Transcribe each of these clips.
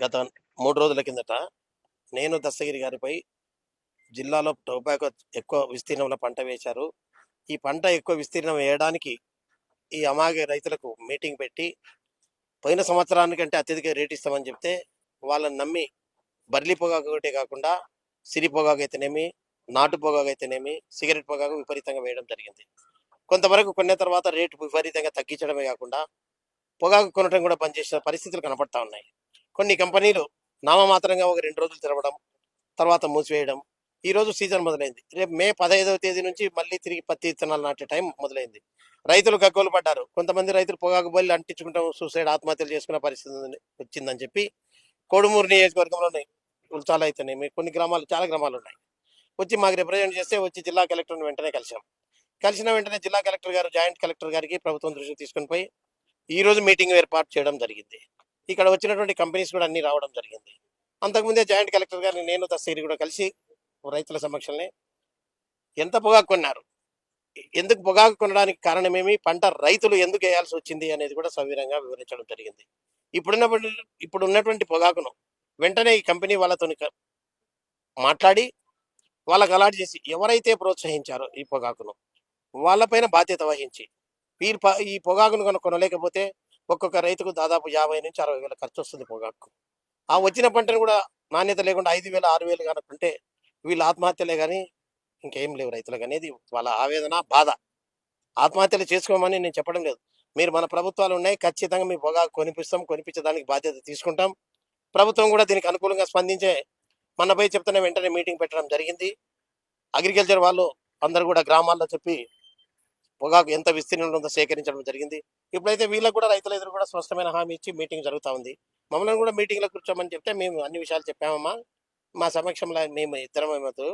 గత మూడు రోజుల కిందట నేను దస్తగిరి గారిపై జిల్లాలో టొబాకో ఎక్కువ విస్తీర్ణంలో పంట వేశారు. ఈ పంట ఎక్కువ విస్తీర్ణం వేయడానికి ఈ అమాగే రైతులకు మీటింగ్ పెట్టి పోయిన సంవత్సరానికంటే అత్యధిక రేట్ ఇస్తామని చెప్తే వాళ్ళని నమ్మి బర్లీ పొగాకు ఒకటే కాకుండా సిరి పొగాకు అయితేనేమి నాటు పొగాకు అయితేనేమి సిగరెట్ పొగాకు విపరీతంగా వేయడం జరిగింది. కొంతవరకు కొన్న తర్వాత రేటు విపరీతంగా తగ్గించడమే కాకుండా పొగాకు కొనడం కూడా పనిచేసిన పరిస్థితులు కనపడతా ఉన్నాయి. కొన్ని కంపెనీలు నామమాత్రంగా ఒక రెండు రోజులు తెరవడం తర్వాత మూసివేయడం. ఈరోజు సీజన్ మొదలైంది. రేపు మే పదహైదవ తేదీ నుంచి మళ్ళీ తిరిగి పత్తి విత్తనాలు నాటే టైం మొదలైంది. రైతులు గగ్గోలు పడ్డారు. కొంతమంది రైతులు పొగాకు బల్లి అంటించుకుంటాం సూసైడ్ ఆత్మహత్యలు చేసుకునే పరిస్థితి వచ్చిందని చెప్పి కోడుమూరు నియోజకవర్గంలోని చాలా అయితేనేమి కొన్ని గ్రామాలు చాలా గ్రామాలు ఉన్నాయి. వచ్చి మాకు రిప్రజెంట్ చేస్తే వచ్చి జిల్లా కలెక్టర్ని వెంటనే కలిసాం కలిసిన వెంటనే జిల్లా కలెక్టర్ గారు జాయింట్ కలెక్టర్ గారికి ప్రభుత్వం దృష్టికి తీసుకుని పోయి ఈ రోజు మీటింగ్ ఏర్పాటు చేయడం జరిగింది. ఇక్కడ వచ్చినటువంటి కంపెనీస్ కూడా అన్ని రావడం జరిగింది. అంతకుముందే జాయింట్ కలెక్టర్ గారిని నేను తస్సీరి కూడా కలిసి రైతుల సమక్షంలో ఎంత పొగాకు కొన్నారు? ఎందుకు పొగాకు కొనడానికి కారణమేమి? పంట రైతులు ఎందుకు వేయాల్సి వచ్చింది అనేది కూడా సవివరంగా వివరించడం జరిగింది. ఇప్పుడున్న ఇప్పుడు ఉన్నటువంటి పొగాకును వెంటనే ఈ కంపెనీ వాళ్ళతో మాట్లాడి వాళ్ళకు అలాట్ చేసి ఎవరైతే ప్రోత్సహించారో ఈ పొగాకును వాళ్ళపైన బాధ్యత వహించి వీరు ఈ పొగాకును కనుక కొనలేకపోతే ఒక్కొక్క రైతుకు దాదాపు యాభై నుంచి అరవై వేల ఖర్చు వస్తుంది పొగాకు. ఆ వచ్చిన పంటను కూడా నాణ్యత లేకుండా ఐదు వేలు ఆరు వేలు కనుకుంటే వీళ్ళు ఆత్మహత్యలే కానీ ఇంకేం లేవు రైతులకు అనేది వాళ్ళ ఆవేదన బాధ. ఆత్మహత్యలు చేసుకోమని నేను చెప్పడం లేదు. మీరు మన ప్రభుత్వాలు ఉన్నాయి ఖచ్చితంగా మీ పొగాకు కొనిపిస్తాం కొనిపించడానికి బాధ్యత తీసుకుంటాం. ప్రభుత్వం కూడా దీనికి అనుకూలంగా స్పందించే మనపై చెప్తున్న వెంటనే మీటింగ్ పెట్టడం జరిగింది. అగ్రికల్చర్ వాళ్ళు అందరు కూడా గ్రామాల్లో చెప్పి పొగాకు ఎంత విస్తీర్ణంలో ఉందో సేకరించడం జరిగింది. ఇప్పుడైతే వీళ్ళకు కూడా రైతుల ఎదురు కూడా స్పష్టమైన హామీ ఇచ్చి మీటింగ్ జరుగుతూ ఉంది. మమ్మల్ని కూడా మీటింగ్లో కూర్చోమని చెప్తే మేము అన్ని విషయాలు చెప్పామమ్మా. మా సమక్షంలో మేము ఇద్దరమేమో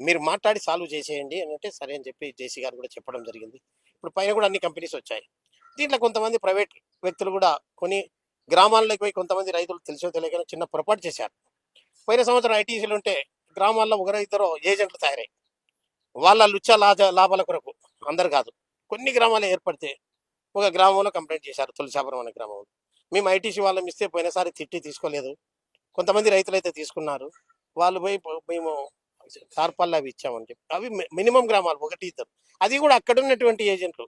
మీరు మాట్లాడి సాల్వ్ చేసేయండి అని అంటే సరే అని చెప్పి జేసీ గారు కూడా చెప్పడం జరిగింది. ఇప్పుడు పైన కూడా అన్ని కంపెనీస్ వచ్చాయి. దీంట్లో కొంతమంది ప్రైవేట్ వ్యక్తులు కూడా కొన్ని గ్రామాల్లోకి పోయి కొంతమంది రైతులు తెలిసో తెలియక చిన్న పొరపాటు చేశారు. పోయిన సంవత్సరం ఐటీసీలు ఉంటే గ్రామాల్లో ఒకరో ఇద్దరు ఏజెంట్లు తయారై వాళ్ళ లుచ్చ లాజ లాభాల కొరకు అందరు కాదు. కొన్ని గ్రామాలు ఏర్పడితే ఒక గ్రామంలో కంప్లైంట్ చేశారు. తులసాపురం అనే గ్రామంలో. మేము ఐటీసీ వాళ్ళని ఇస్తే పోయినసారి తిట్టి తీసుకోలేదు. కొంతమంది రైతులు అయితే తీసుకున్నారు. వాళ్ళు పోయి మేము కార్పాల్లో అవి ఇచ్చామని చెప్పి. అవి మినిమం గ్రామాలు ఒకటి ఇద్దరు. అది కూడా అక్కడ ఉన్నటువంటి ఏజెంట్లు.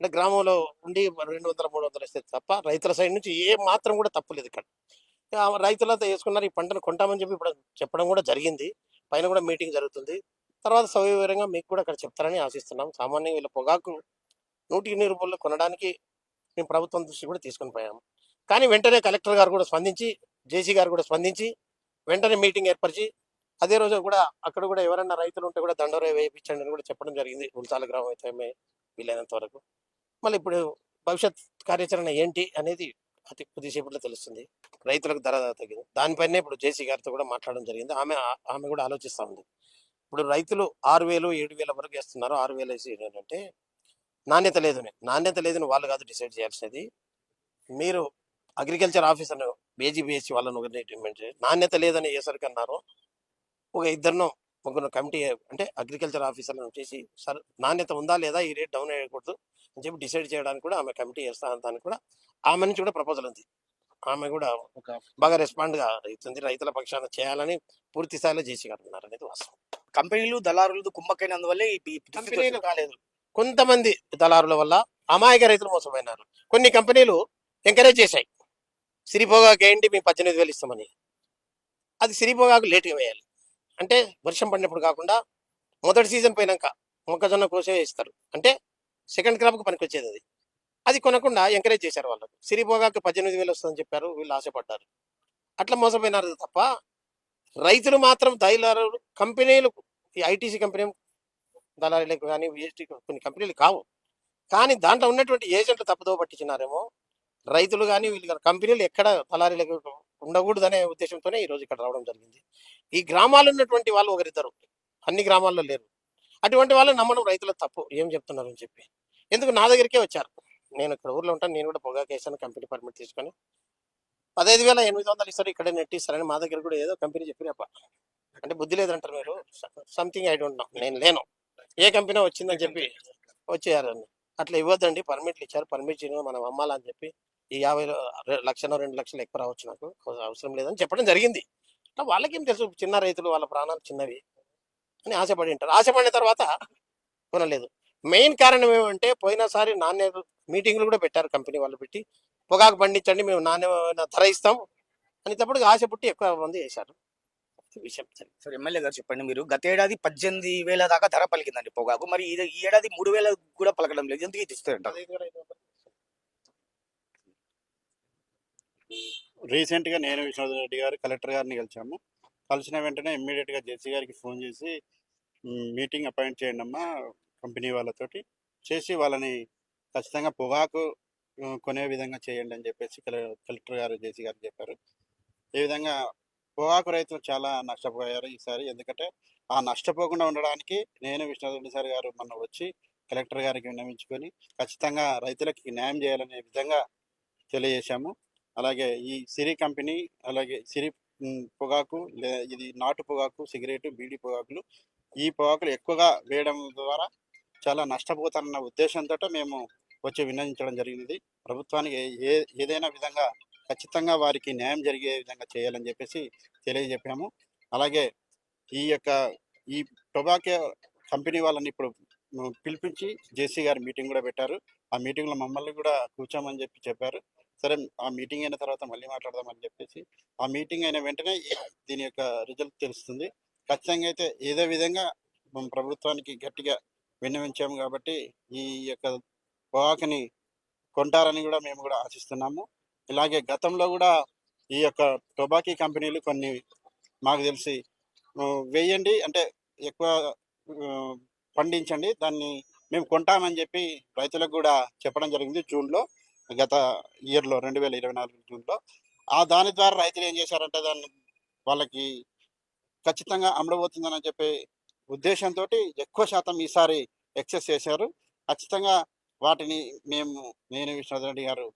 అంటే గ్రామంలో ఉండి రెండు వందల మూడు వందలు వస్తే తప్ప రైతుల సైడ్ నుంచి ఏ మాత్రం కూడా తప్పులేదు ఇక్కడ. రైతులతో వేసుకున్నారు ఈ పంటను కొంటామని చెప్పి ఇప్పుడు చెప్పడం కూడా జరిగింది. పైన కూడా మీటింగ్ జరుగుతుంది. తర్వాత సవివరంగా మీకు కూడా అక్కడ చెప్తారని ఆశిస్తున్నాం. సామాన్యంగా వీళ్ళ పొగాకు నూటి నూరు రూపాయలు కొనడానికి మేము ప్రభుత్వం దృష్టి కూడా తీసుకుని పోయాము. కానీ వెంటనే కలెక్టర్ గారు కూడా స్పందించి జేసీ గారు కూడా స్పందించి వెంటనే మీటింగ్ ఏర్పరిచి అదే రోజు కూడా అక్కడ కూడా ఎవరైనా రైతులు ఉంటే కూడా దండోరే వేయించండి అని కూడా చెప్పడం జరిగింది. ఉల్సాల గ్రామం అయితే వీలైనంత వరకు. మళ్ళీ ఇప్పుడు భవిష్యత్ కార్యాచరణ ఏంటి అనేది అతి కొద్దిసేపట్లో తెలుస్తుంది. రైతులకు ధర తగ్గింది. దానిపైనే ఇప్పుడు జేసీ గారితో కూడా మాట్లాడడం జరిగింది. ఆమె ఆమె కూడా ఆలోచిస్తూ ఉంది. ఇప్పుడు రైతులు ఆరు వేలు ఏడు వేల వరకు వేస్తున్నారు. ఆరు వేలు వేసి ఏంటంటే నాణ్యత లేదని నాణ్యత లేదని వాళ్ళు కాదు డిసైడ్ చేయాల్సినది. మీరు అగ్రికల్చర్ ఆఫీసర్ను బేజీబీఎస్సీ వాళ్ళను. నాణ్యత లేదని ఏసరికి అన్నారు. ఒక ఇద్దరినో ముగ్గురు కమిటీ అంటే అగ్రికల్చర్ ఆఫీసర్లను చేసి సార్ నాణ్యత ఉందా లేదా? ఈ రేట్ డౌన్ అయ్యకూడదు. అని చెప్పి డిసైడ్ చేయడానికి కూడా ఆమె కమిటీ చేస్తాను దానికి కూడా ఆమె నుంచి కూడా ప్రపోజల్ ఉంది. ఆమె కూడా ఒక బాగా రెస్పాండ్గా అవుతుంది రైతుల పక్షాన చేయాలని పూర్తి స్థాయిలో చేసి కడుతున్నారు అనేది వాస్తవం. కంపెనీలు దళారులు కుమ్మక్కైనందువల్లే ఈ కంపెనీలు కాలేదు కొంతమంది దళారుల వల్ల అమాయక రైతులు మోసపోయినారు. కొన్ని కంపెనీలు ఎంకరేజ్ చేశాయి. సిరిపోగాకు ఏంటి మేము పద్దెనిమిది వేలు ఇస్తామని. అది సిరిపోగాకు లేట్గా వేయాలి. అంటే వర్షం పడినప్పుడు కాకుండా మొదటి సీజన్ పోయినాక మొక్కజొన్న కోసే ఇస్తారు అంటే సెకండ్ క్రాప్కి పనికి వచ్చేది అది. అది కొనకుండా ఎంకరేజ్ చేశారు వాళ్ళు సిరిపోగాకు పద్దెనిమిది వేలు వస్తుందని చెప్పారు వీళ్ళు ఆశపడ్డారు. అట్లా మోసపోయినారు తప్ప రైతులు మాత్రం దళారులు కంపెనీలు ఈ ఐటీసీ కంపెనీ దళారీలకు కానీ విఎస్టీ కొన్ని కంపెనీలు కావు. కానీ దాంట్లో ఉన్నటువంటి ఏజెంట్లు తప్పుదో పట్టించినారేమో. రైతులు కానీ వీళ్ళు కంపెనీలు ఎక్కడ దళారీలకు ఉండకూడదనే ఉద్దేశంతోనే ఈ రోజు ఇక్కడ రావడం జరిగింది. ఈ గ్రామాల్లో ఉన్నటువంటి వాళ్ళు ఒకరిద్దరు. అన్ని గ్రామాల్లో లేరు. అటువంటి వాళ్ళు నమ్మడం రైతుల తప్పు. ఏం చెప్తున్నారు అని చెప్పి. ఎందుకు నా దగ్గరికే వచ్చారు? నేను ఇక్కడ ఊర్లో ఉంటాను. నేను కూడా పొగా వేసాను కంపెనీ పర్మిట్ తీసుకొని. పదహైదు వేల ఎనిమిది వందలు ఇస్తారు ఇక్కడే నెట్టిస్తారని మా దగ్గర కూడా ఏదో కంపెనీ చెప్పినప్ప అంటే బుద్ధి లేదంటారు మీరు. సంథింగ్ ఐ డోంట్ నో నేను లేను. ఏ కంపెనీ వచ్చిందని చెప్పి వచ్చేయారని అట్లా ఇవ్వద్దండి. పర్మిట్లు ఇచ్చారు. పర్మిట్ మనం అమ్మాలని చెప్పి ఈ యాభై రె- లక్షనో రెండు లక్షలు ఎక్కువ రావచ్చు నాకు. అవసరం లేదని చెప్పడం జరిగింది. అట్లా వాళ్ళకేం తెలుసు? చిన్న రైతులు వాళ్ళ ప్రాణాలు చిన్నవి అని ఆశపడి ఉంటారు. ఆశపడిన తర్వాత కొనలేదు. మెయిన్ కారణం ఏమంటే పోయినసారి నాణ్యత మీటింగ్లు కూడా పెట్టారు కంపెనీ వాళ్ళు పెట్టి. పొగాకు పండించండి మేము నాణ్యమైన ధర ఇస్తాం అని తప్పుడు ఆశ పుట్టి ఎక్కువ మంది చేశారు. విషయం సరే. సార్ ఎమ్మెల్యే గారు చెప్పండి మీరు. గత ఏడాది పద్దెనిమిది వేల దాకా ధర పలికిందండి పొగాకు. మరి ఈ ఈ ఏడాది మూడు వేల కూడా పలకడం లేదు. ఎందుకు ఇది ఇస్తారంట రీసెంట్గా నేను విశ్వనాథ్ రెడ్డి గారు కలెక్టర్ గారిని కలిసాము. కలిసిన వెంటనే ఇమ్మీడియట్గా జేసీ గారికి ఫోన్ చేసి "మ్, మీటింగ్ అపాయింట్ చేయండి అమ్మా కంపెనీ వాళ్ళతోటి. చేసి వాళ్ళని ఖచ్చితంగా పొగాకు కొనే విధంగా చేయండి అని చెప్పేసి కలెక్టర్ గారు జేసీ గారు చెప్పారు. ఈ విధంగా పొగాకు రైతులు చాలా నష్టపోయారు ఈసారి. ఎందుకంటే ఆ నష్టపోకుండా ఉండడానికి నేను విశ్వనాథ్ సార్ గారు మొన్న వచ్చి కలెక్టర్ గారికి విన్నవించుకొని ఖచ్చితంగా రైతులకి న్యాయం చేయాలనే విధంగా తెలియజేశాము. అలాగే ఈ సిరి కంపెనీ అలాగే సిరి పొగాకు లే ఇది నాటు పొగాకు సిగరెట్ బీడీ పొగాకులు ఈ పొగాకులు ఎక్కువగా వేయడం ద్వారా చాలా నష్టపోతారన్న ఉద్దేశంతో మేము వచ్చి విన్నవించడం జరిగింది ప్రభుత్వానికి ఏ ఏదైనా విధంగా ఖచ్చితంగా వారికి న్యాయం జరిగే విధంగా చేయాలని చెప్పేసి తెలియజెప్పాము. అలాగే ఈ యొక్క ఈ టొబాకో కంపెనీ వాళ్ళని ఇప్పుడు పిలిపించి జేసీ గారి మీటింగ్ కూడా పెట్టారు. ఆ మీటింగ్లో మమ్మల్ని కూడా కూర్చోమని చెప్పి చెప్పారు. సరే ఆ మీటింగ్ అయిన తర్వాత మళ్ళీ మాట్లాడదామని చెప్పేసి ఆ మీటింగ్ అయిన వెంటనే దీని యొక్క రిజల్ట్ తెలుస్తుంది. ఖచ్చితంగా అయితే ఏదో విధంగా మనం ప్రభుత్వానికి గట్టిగా విన్నవించాము కాబట్టి ఈ యొక్క పొగాకుని కొంటారని కూడా మేము కూడా ఆశిస్తున్నాము. ఇలాగే గతంలో కూడా ఈ యొక్క టొబాకీ కంపెనీలు కొన్ని మాకు తెలిసి వేయండి అంటే ఎక్కువ పండించండి దాన్ని మేము కొంటామని చెప్పి రైతులకు కూడా చెప్పడం జరిగింది జూన్లో గత ఇయర్లో రెండు వేల ఇరవై నాలుగు జూన్లో. ఆ దాని ద్వారా రైతులు ఏం చేశారంటే దాన్ని వాళ్ళకి ఖచ్చితంగా అమ్మడబోతుందని చెప్పే ఉద్దేశంతో ఎక్కువ శాతం ఈసారి ఎక్సెస్ చేశారు. ఖచ్చితంగా వాటిని మేము నేను విశ్వనాథ్ రెడ్డి గారు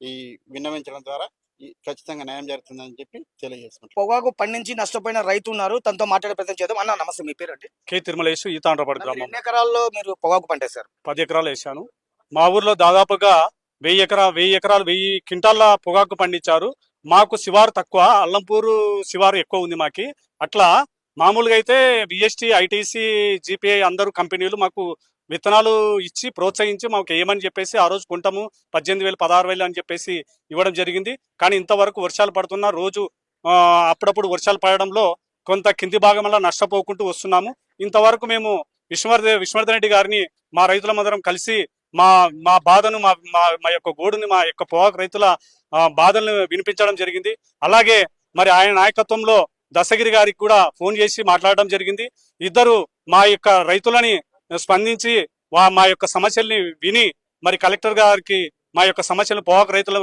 ఈ విన్నవించడం ద్వారా ఈ ఖచ్చితంగా న్యాయం జరుగుతుందని చెప్పి తెలియజేసుకుంటాం పొగాకు పండించి నష్టపోయిన రైతు ఉన్నారు. తనతో మాట్లాడే ప్రయత్నం చేద్దాం. అన్న నమస్తే మీ పేరు అంటే కే తిరుమలేసు ఈతాండ్రపాడు గ్రామం. ఎన్ని ఎకరాల్లో మీరు పొగాకు పంటేశారు పది ఎకరాలు వేసాను మా ఊర్లో దాదాపుగా వెయ్యి ఎకరా వెయ్యి ఎకరాలు వెయ్యి క్వింటాల పొగాకు పండించారు. మాకు శివారు తక్కువ అల్లంపూరు శివారు ఎక్కువ ఉంది మాకి. అట్లా మామూలుగా అయితే బిఎస్టీ ఐటీసీ జీపీఐ అందరూ కంపెనీలు మాకు విత్తనాలు ఇచ్చి ప్రోత్సహించి మాకు ఏమని చెప్పేసి ఆ రోజు కొంటాము పద్దెనిమిది వేలు పదహారు వేలు అని చెప్పేసి ఇవ్వడం జరిగింది. కానీ ఇంతవరకు వర్షాలు పడుతున్నా రోజు అప్పుడప్పుడు వర్షాలు పడడంలో కొంత కింది భాగంలో నష్టపోకుంటూ వస్తున్నాము. ఇంతవరకు మేము విశ్వవర్ధ విశ్వవర్ధన్ రెడ్డి గారిని మా రైతులమందరం కలిసి మా మా బాధను మా మా మా యొక్క గోడుని మా యొక్క పొగాకు రైతుల బాధలను వినిపించడం జరిగింది. అలాగే మరి ఆయన నాయకత్వంలో దశగిరి గారికి కూడా ఫోన్ చేసి మాట్లాడడం జరిగింది. ఇద్దరు మా యొక్క రైతులని స్పందించి వా- మా యొక్క సమస్యల్ని విని మరి కలెక్టర్ గారికి మా యొక్క సమస్యలు పొగాకు రైతుల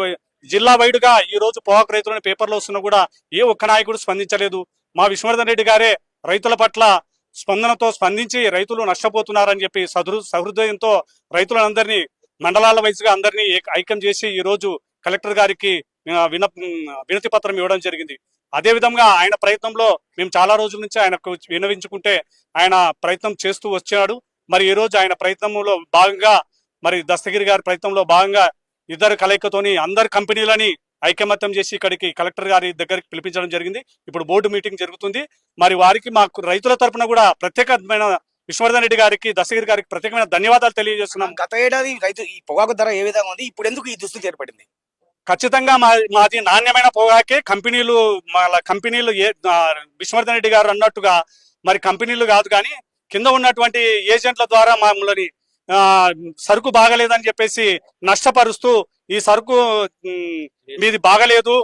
జిల్లా వైడ్గా ఈ రోజు పొగాకు రైతులని పేపర్లో వస్తున్నా కూడా ఏ ఒక్క నాయకుడు స్పందించలేదు. మా విశ్వవర్ధన్ రెడ్డి గారే రైతుల పట్ల స్పందనతో స్పందించి రైతులు నష్టపోతున్నారని చెప్పి సదృ సహృదయంతో రైతులందరినీ మండలాల వయసుగా అందరినీ ఐక్యం చేసి ఈ రోజు కలెక్టర్ గారికి విన వినతి పత్రం ఇవ్వడం జరిగింది. అదే విధంగా ఆయన ప్రయత్నంలో మేము చాలా రోజుల నుంచి ఆయనకు వినవించుకుంటే ఆయన ప్రయత్నం చేస్తూ వచ్చాడు మరి ఈ రోజు ఆయన ప్రయత్నంలో భాగంగా మరి దస్తగిరి గారి ప్రయత్నంలో భాగంగా ఇద్దరు కలయికతోని అందరు కంపెనీలని ఐకమత్యం చేసి ఇక్కడికి కలెక్టర్ గారి దగ్గరికి పిలిపించడం జరిగింది. ఇప్పుడు బోర్డు మీటింగ్ జరుగుతుంది. మరి వారికి మాకు రైతుల తరపున కూడా ప్రత్యేకమైన విశ్వవర్ధన్ రెడ్డి గారికి దశగిరి గారికి ప్రత్యేకమైన ధన్యవాదాలు తెలియజేస్తున్నాం. గత ఏడాది రైతు ఈ పొగాకు ధర ఏ విధంగా ఉంది? ఇప్పుడు ఎందుకు ఈ దుస్థితి ఏర్పడింది ఖచ్చితంగా మా మాది నాణ్యమైన పొగాకే. కంపెనీలు కంపెనీలు ఏ ఆ, విశ్వవర్ధన్ రెడ్డి గారు అన్నట్టుగా మరి కంపెనీలు కాదు కానీ కింద ఉన్నటువంటి ఏజెంట్ల ద్వారా మమ్మల్ని సరుకు బాగలేదని చెప్పేసి నష్టపరుస్తూ ఈ సరుకు మీది బాగలేదు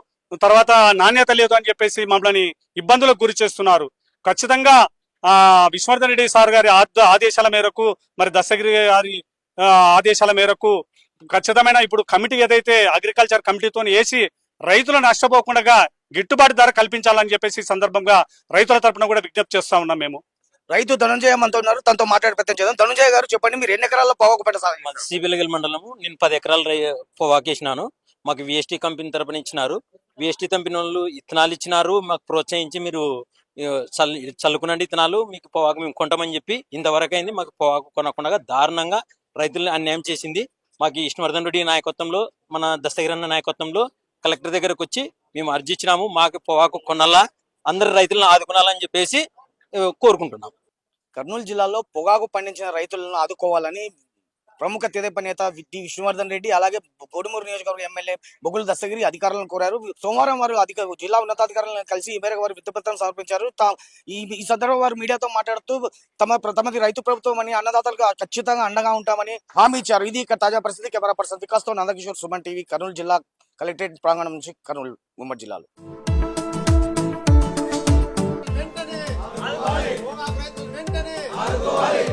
తర్వాత నాణ్యత లేదు అని చెప్పేసి మమ్మల్ని ఇబ్బందులకు గురి చేస్తున్నారు. ఖచ్చితంగా ఆ విశ్వవర్ధన్ రెడ్డి సార్ గారి ఆదేశాల మేరకు మరి దశగిరి గారి ఆదేశాల మేరకు ఖచ్చితమైన ఇప్పుడు కమిటీ ఏదైతే అగ్రికల్చర్ కమిటీతో వేసి రైతులు నష్టపోకుండా గిట్టుబాటు ధర కల్పించాలని చెప్పేసి సందర్భంగా రైతుల తరపున కూడా విజ్ఞప్తి చేస్తా ఉన్నాం మేము. రైతు ధనుంజయ మనతో ఉన్నారు. తనతో మాట్లాడే ప్రయత్నం చేద్దాం. ధనంజయ గారు చెప్పండి మీరు ఎన్ని ఎకరాల పొగాకు పంట సాగు మాది మండలము. నేను పది ఎకరాలు పొగాకు వేసినాను. మాకు విఎస్టీ కంపెనీ తరపున ఇచ్చినారు. విఎస్టీ కంపెనీ వాళ్ళు ఇత్తనాలు ఇచ్చినారు. మాకు ప్రోత్సహించి మీరు చల్ చల్లుకునండి ఇత్తనాలు. మీకు పొగాకు మేము కొంటామని చెప్పి ఇంతవరకు అయింది. మాకు పొగాకు కొనకుండా దారుణంగా రైతులను అన్యాయం చేసింది. మాకు ఈ విష్ణువర్ధన్ రెడ్డి నాయకత్వంలో మన దస్తగిరన్న నాయకత్వంలో కలెక్టర్ దగ్గరకు వచ్చి మేము అర్జీ ఇచ్చినాము మాకు పొగాకు కొనాలా అందరు రైతులను ఆదుకునాలని చెప్పేసి కోరుకుంటున్నాం. కర్నూలు జిల్లాలో పొగాకు పండించిన రైతులను ఆదుకోవాలని ప్రముఖ తెదేప నేత డి విష్ణువర్ధన్ రెడ్డి అలాగే బొడుమూరు నియోజకవర్గ ఎమ్మెల్యే బొగ్గుల దస్తగిరి అధికారులను కోరారు. సోమవారం వారు అధిక జిల్లా ఉన్నతాధికారులను కలిసి ఈ మేరకు వారు విద్యుపత్రం సమర్పించారు. తా- ఈ ఈ సందర్భంగా వారు మీడియాతో మాట్లాడుతూ తమ తమది రైతు ప్రభుత్వం అని అన్నదాతలకు ఖచ్చితంగా అండగా ఉంటామని హామీ ఇచ్చారు. ఇది ఇక్కడ తాజా పరిస్థితి. కెమెరా పర్సన్ వికాస్తో నందకిషోర్ సుమన్ టీవీ కర్నూలు జిల్లా కలెక్టరేట్ ప్రాంగణం నుంచి కర్నూలు ఉమ్మడి జిల్లాలో. vale.